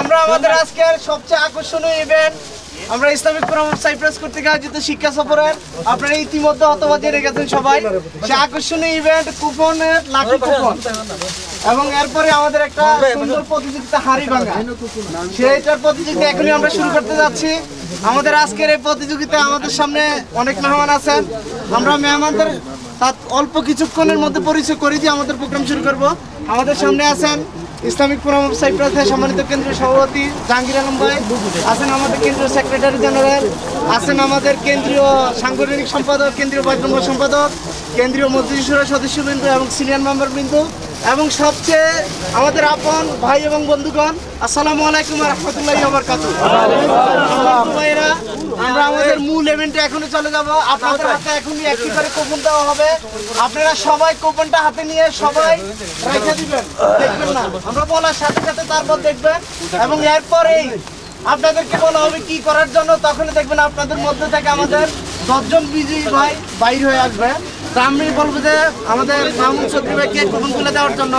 আমরা আমাদের আজকের সবচেয়ে আকর্ষণীয় ইভেন্ট আমরা ইসলামিক ফোরাম সাইপ্রাস কর্তৃক আয়োজিত শিক্ষা সফরের আপনারা ইতিমধ্যে হতবাদ জেনে গেছেন সবাই। সে আকর্ষণীয় ইভেন্ট কুপনের লাকি কুপন এবং এরপরে আমাদের একটা সুন্দর প্রতিযোগিতা হাড়ি ভাঙা সেইটার প্রতিযোগিতা এখনই আমরা শুরু করতে যাচ্ছি। আমাদের আজকের এই প্রতিযোগিতায় আমাদের সামনে অনেক মেহমান আছেন। আমরা মেহমানদের তার অল্প কিছুক্ষণের মধ্যে পরিচয় করে দিয়ে আমাদের প্রোগ্রাম শুরু করব। আমাদের সামনে আছেন ইসলামিক ফোরাম অফ সাইপ্রাসের সম্মানিত কেন্দ্রীয় সভাপতি জাহাঙ্গীর আলম ভাই, আছেন আমাদের কেন্দ্রীয় সেক্রেটারি জেনারেল, আছেন আমাদের কেন্দ্রীয় সাংগঠনিক সম্পাদক, কেন্দ্রীয় বৈদ্যম্য সম্পাদক, কেন্দ্রীয় মন্ত্রিসভার সদস্যবৃন্দ এবং সিনিয়র মেম্বারবৃন্দ এবং সবচেয়ে আমাদের আপন ভাই এবং বন্ধুগণ, আসসালামু আলাইকুম রহমতুল্লাহ আমরা আমাদের মূল ইভেন্টে এখনই চলে যাব। আপনাদের হাতে এখনই একটি করে কুপন দেওয়া হবে। আপনারা সবাই কুপনটা হাতে নিয়ে সবাই রেখে দিবেন। দেখবেন না। আমরা বলার সাথে সাথে তারপর দেখবেন। এবং এরপরেই আপনাদেরকে বলা হবে কি করার জন্য। তখনই দেখবেন আপনাদের মধ্যে থেকে আমাদের দশজন বিজয়ী ভাই বাইর হয়ে আসবে। তা আমি বলব যে আমাদের মাহমুদ চৌধুরী ভাইকে কুপন তুলে দেওয়ার জন্য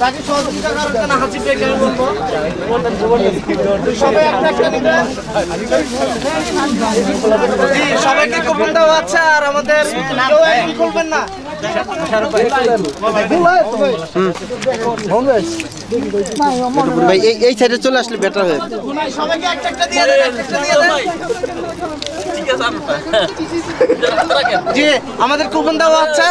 তাকে সহযোগিতা করার জন্য আমি বলব। সবাই একটা একটা দিবেন জি সবাইকে কুপন দেওয়া আছে আর আমাদের কেউ না। ভাই এই সাইডে চলে আসলে বেটার হয়। সবাইকে একটা একটা দিয়ে দেন একটা একটা দিয়ে দেন। জি আমাদের কুপন দেওয়া আছে।